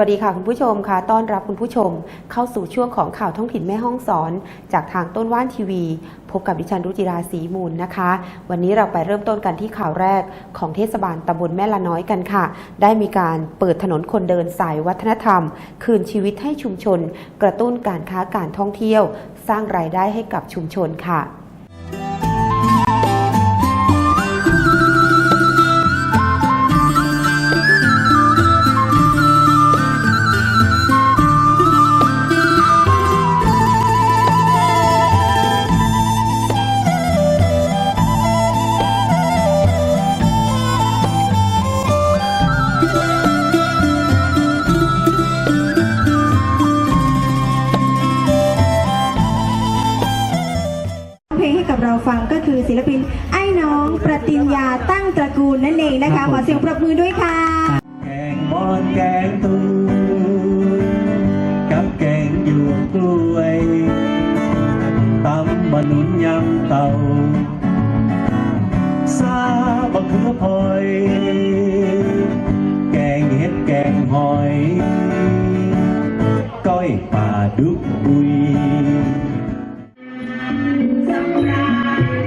วัสดีค่ะคุณผู้ชมค่ะ ต้อนรับคุณผู้ชม เข้าสู่ช่วงของข่าวท้องถิ่นแม่ห้องสอน จากทางต้นว่านทีวี พบกับดิฉันรุจิราศรีมูลนะคะ วันนี้เราไปเริ่มต้นกันที่ข่าวแรกของเทศบาลตำบลแม่ละน้อยกันค่ะ ได้มีการเปิดถนนคนเดินสายวัฒนธรรม คืนชีวิตให้ชุมชน กระตุ้นการค้าการท่องเที่ยว สร้างรายได้ให้กับชุมชนค่ะ กับเราฟังก็คือศิลปิน ไอ้น้องประติญญาตั้งตระกูลนั่นเองนะคะ ขอเสียงปรบมือด้วยค่ะ แกงบอนแกงตูกับแกงหยวกกล้วยตำบะหนุนยำเต่าซาบะเขือพลอย แกงเห็ดแกงหอยก้อยป่าดุกบุย ทุ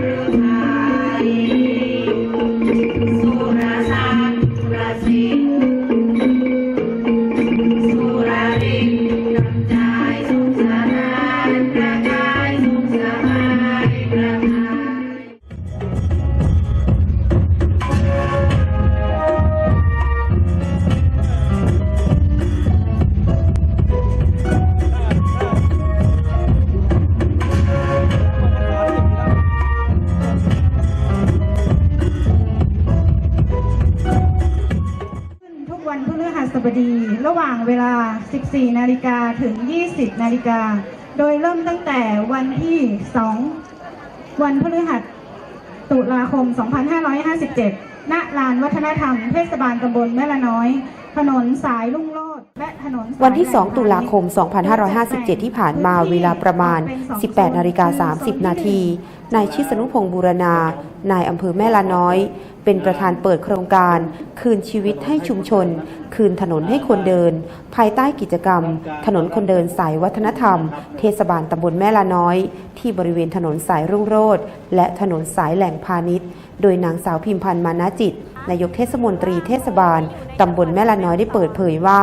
ดี ระหว่างเวลา 14 นาฬิกาถึง 20 นาฬิกา โดยเริ่มตั้งแต่วันที่ 2 วันพฤหัสตุลาคม 2557 ณ ลานวัฒนธรรม เทศบาลตำบลแม่ละน้อย ถนนสายลุ่งโลดและถนนสายวันที่แหล่ง2ตุลาคม 2557 ที่ผ่านมาเวลาประมาณ 18 นาฬิกา 30 นาที นายชิสนุพงษ์บูรณา นายอำเภอแม่ละน้อย เป็นประธานเปิดโครงการ คืนชีวิตให้ชุมชน คืนถนนให้คนเดิน ภายใต้กิจกรรม ถนนคนเดินสายวัฒนธรรม เทศบาลตำบลแม่ละน้อย ที่บริเวณถนนสายรุ่งโรจน์และถนนสายแหล่งพาณิชย์ โดยนางสาวพิมพันธ์มานาจิตนายกเทศมนตรีเทศบาลตำบลแม่ละน้อยได้เปิดเผยว่า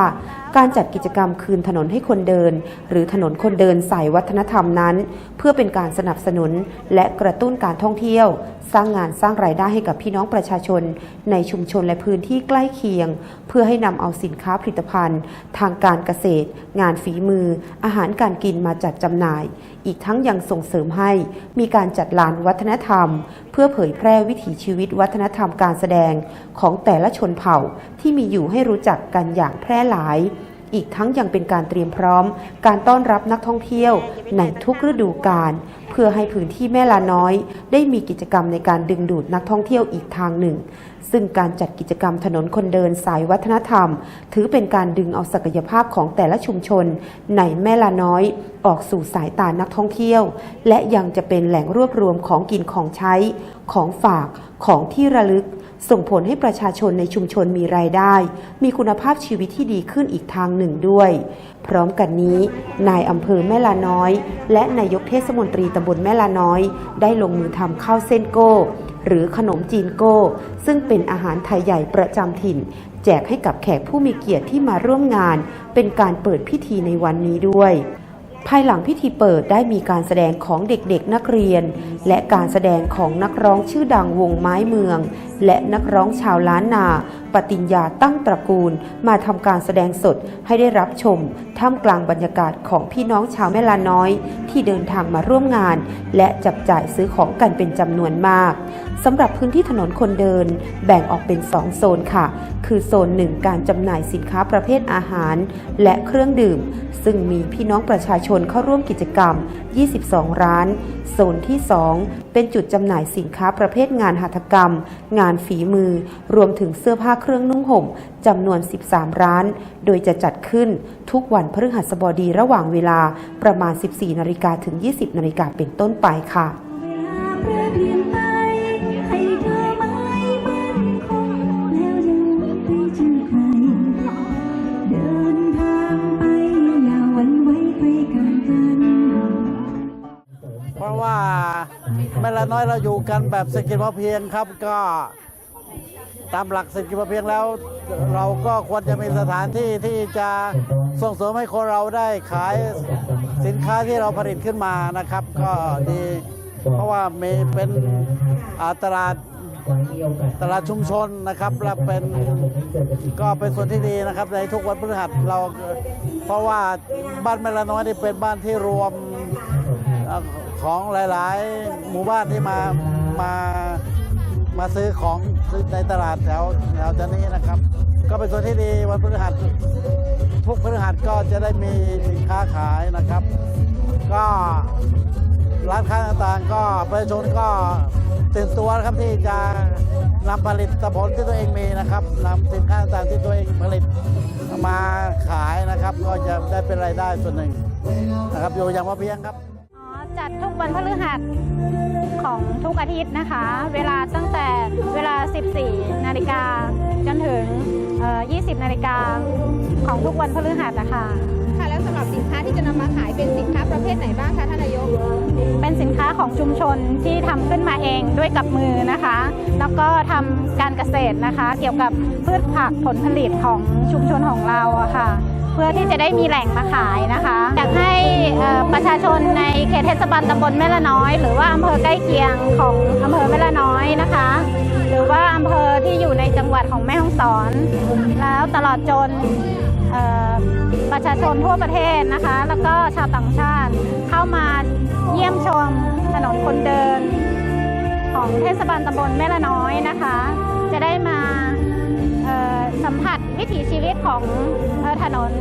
การจัดกิจกรรมคืนถนนให้คนเดิน หรือถนนคนเดินสายวัฒนธรรมนั้น เพื่อเป็นการสนับสนุนและกระตุ้นการท่องเที่ยว สร้างงานสร้างรายได้ให้กับพี่น้องประชาชน ในชุมชนและพื้นที่ใกล้เคียง เพื่อให้นำเอาสินค้าผลิตภัณฑ์ ทางการเกษตร งานฝีมือ อาหารการกินมาจัดจำหน่าย อีกทั้งยังส่งเสริมให้ มีการจัดลานวัฒนธรรม เพื่อเผยแพร่วิถีชีวิตวัฒนธรรมการแสดงของแต่ละชนเผ่า ที่มีอยู่ให้รู้จักกันอย่างแพร่หลาย อีกทั้งยังเป็นการเตรียมพร้อม การต้อนรับนักท่องเที่ยวในทุกฤดูกาลเพื่อให้พื้นที่แม่ลาน้อย ได้มีกิจกรรมในการดึงดูดนักท่องเที่ยวอีกทางหนึ่ง ซึ่งการจัดกิจกรรมถนนคนเดินสายวัฒนธรรม ถือเป็นการดึงเอาศักยภาพของแต่ละชุมชน ในแม่ลาน้อย ออกสู่สายตานักท่องเที่ยว และยังจะเป็นแหล่งรวบรวมของกินของใช้ ของฝากของที่ระลึก ส่งผลให้ประชาชนในชุมชนมีรายได้ มีคุณภาพชีวิตที่ดีขึ้นอีกทางหนึ่งด้วย พร้อมกันนี้ นายอำเภอแม่ลาน้อย และนายกเทศมนตรีตำบลแม่ลาน้อย ได้ลงมือทำข้าวเส้นโก้ หรือขนมจีนโก้ ซึ่งเป็นอาหารไทยใหญ่ประจำถิ่น แจกให้กับแขกผู้มีเกียรติที่มาร่วมงาน เป็นการเปิดพิธีในวันนี้ด้วย ภายหลังพิธีเปิดได้มีการแสดงของเด็กๆนักเรียน และการแสดงของนักร้องชื่อดังวงไม้เมือง และนักร้องชาวล้านนา ปฏิญญาตั้งตระกูลมาทำการแสดงสดให้ได้รับชม ท่ามกลางบรรยากาศของพี่น้องชาวแม่ลาน้อย ที่เดินทางมาร่วมงาน และจับจ่ายซื้อของกันเป็นจำนวนมากสำหรับพื้นที่ถนนคนเดิน แบ่งออกเป็น 2 โซนค่ะ คือโซนหนึ่งการจำหน่ายสินค้าประเภทอาหาร และเครื่องดื่ม ซึ่งมีพี่น้องประชาชนเข้าร่วมกิจกรรม 22 ร้าน โซนที่ 2 เป็นจุดจำหน่ายสินค้าประเภทงานหัตถกรรม งานฝีมือ รวมถึงเสื้อผ้าเครื่องนุ่งห่มจำนวน 13 ร้าน โดยจะจัดขึ้นทุกวันพฤหัสบดีระหว่างเวลาประมาณ 14นาฬิกาถึง 20นาฬิกาเป็นต้นไปค่ะ ม่ละน้อยเราอยู่กันแบบเศรษฐกิจพอเพียงครับก็ตามหลักเศรษฐกิจพอเพียงแล้ว เราก็ควรจะมีสถานที่ที่จะส่งเสริมให้คนเราได้ขายสินค้าที่เราผลิตขึ้นมานะครับ ก็ดีเพราะว่ามีเป็นตลาดตลาดชุมชนนะครับและเป็นก็เป็นส่วนที่ดีนะครับ ในทุกวันพฤหัสเรา เพราะว่าบ้านแม่ละน้อยนี่เป็นบ้านที่รวม ของหลาย ๆ หมู่บ้านที่มามามาซื้อของซื้อในตลาดแถวแถวนี้นะครับ ก็เป็นส่วนที่ดีวันพฤหัสทุกพฤหัสก็จะได้มีสินค้าขายนะครับ ก็ร้านค้าต่างๆ ก็ประชาชนก็ตื่นตัวครับที่จะนำผลิตผลที่ตัวเองมีนะครับนำสินค้าต่างๆที่ตัวเองผลิตมาขายนะครับ ก็จะได้เป็นรายได้ส่วนหนึ่งนะครับอยู่อย่างพอเพียงครับ จัดทุกวันพฤหัสของทุกอาทิตย์นะคะ เวลาตั้งแต่เวลา 14 นาฬิกาจนถึงเอ่อ20 นาฬิกาของทุกวันพฤหัสนะคะ ค่ะแล้วสำหรับสินค้าที่จะนำมาขายเป็นสินค้าประเภทไหนบ้างคะท่านนายก เป็นสินค้าของชุมชนที่ทำขึ้นมาเองด้วยกับมือนะคะ แล้วก็ทำการเกษตรนะคะ เกี่ยวกับพืชผักผลผลิตของชุมชนของเราอะค่ะ เพื่อที่จะได้มีแหล่งมาขายนะคะอยากให้ประชาชนในเขตเทศบาลตำบลแม่ละน้อย หรือว่าอำเภอใกล้เคียงของอำเภอแม่ละน้อยนะคะ หรือว่าอำเภอที่อยู่ในจังหวัดของแม่ฮ่องสอน แล้วตลอดจนประชาชนทั่วประเทศนะคะ แล้วก็ชาวต่างชาติเข้ามาเยี่ยมชมถนนคนเดิน ของเทศบาลตำบลแม่ละน้อยนะคะ วิถีชีวิตของอถนน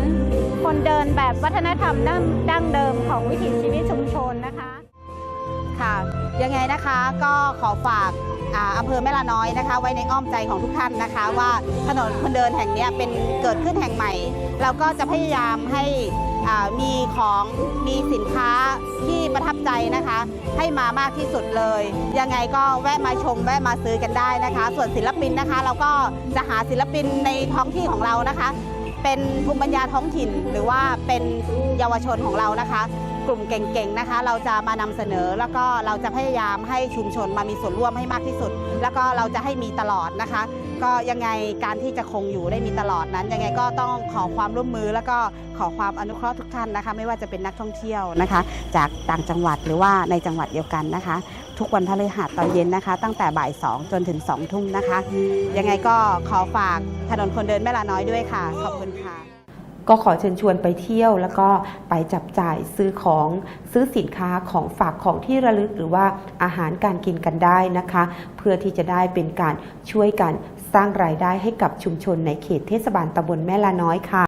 คนเดินแบบวัฒนธรรมดั้งเดิมของวิถีชีวิตชุมชนนะคะ ค่ะ ยังไงนะคะก็ขอฝาก อำเภอแม่ละน้อยนะคะ ไว้ในอ้อมใจของทุกท่านนะคะ ว่าถนนคนเดินแห่งนี้เป็นเกิดขึ้นแห่งใหม่ เราก็จะพยายามให้มีของมีสินค้าที่ประทับใจนะคะ ให้มามากที่สุดเลย ยังไงก็แวะมาชมแวะมาซื้อกันได้นะคะ ส่วนศิลปินนะคะ เราก็จะหาศิลปินในท้องที่ของเรานะคะ เป็นภูมิปัญญาท้องถิ่นหรือว่าเป็นเยาวชนของเรานะคะ กลุ่มเก่งๆนะคะ เราจะมานำเสนอแล้วก็เราจะพยายามให้ชุมชนมามีส่วนร่วมให้มากที่สุด แล้วก็เราจะให้มีตลอดนะคะ ก็ยังไงการที่จะคงอยู่ได้มีตลอดนั้น ยังไงก็ต้องขอความร่วมมือ แล้วก็ขอความอนุเคราะห์ทุกท่านนะคะ ไม่ว่าจะเป็นนักท่องเที่ยวนะคะ จากต่างจังหวัดหรือว่าในจังหวัดเดียวกันนะคะ ทุกวันพฤหัสตอนเย็นนะคะ ตั้งแต่บ่าย2จนถึง2ทุ่มนะคะ ยังไงก็ขอฝากถนนคนเดินแม่ลาน้อยด้วยค่ะ ขอบคุณค่ะ ก็ขอเชิญชวนไปเที่ยว แล้วก็ไปจับจ่ายซื้อของซื้อสินค้าของฝากของที่ระลึกหรือว่าอาหารการกินกันได้นะคะ เพื่อที่จะได้เป็นการช่วยกันสร้างรายได้ให้กับชุมชนในเขตเทศบาลตำบลแม่ลาน้อยค่ะ